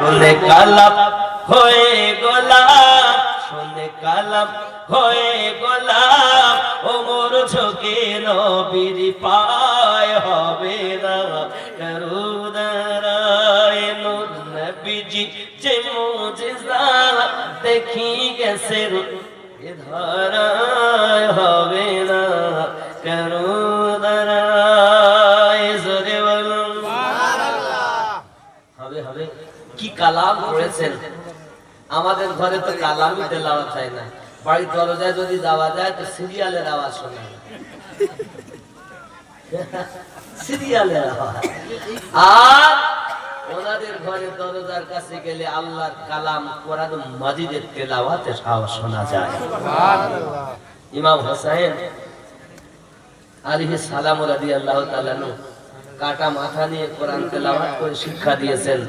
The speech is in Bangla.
শুনে কালাম হয়ে গোলাপ, শুনে কালাম হয়ে গোলাপ, ওমর ঝোঁকে নবীর পায় হবে না। করুদারায় নূর নবীজি যে মুজিজা দেখি গেছেন এ ধারায় হবে না। করুদারায় হবে হবে। কি কালাম আমাদের ঘরে তো কালামই তেলাওয়াত হয় না। বাড়ির দরজায় যদি যাওয়া যায় তো সিরিয়ালের আওয়াজ শোনা সিরিয়ালের আওয়াজ। আর ওনাদের ঘরে দরজার কাছে গেলে আল্লাহর কালাম কোরআন মাজিদের তেলাওয়াতের আওয়াজ শোনা যায়। ইমাম হোসেন আলিহি সালাম রাদিয়াল্লাহু তাআলা নু কাটা মাথা নিয়ে কোরআন তেলাওয়াত করে শিক্ষা দিয়েছেন।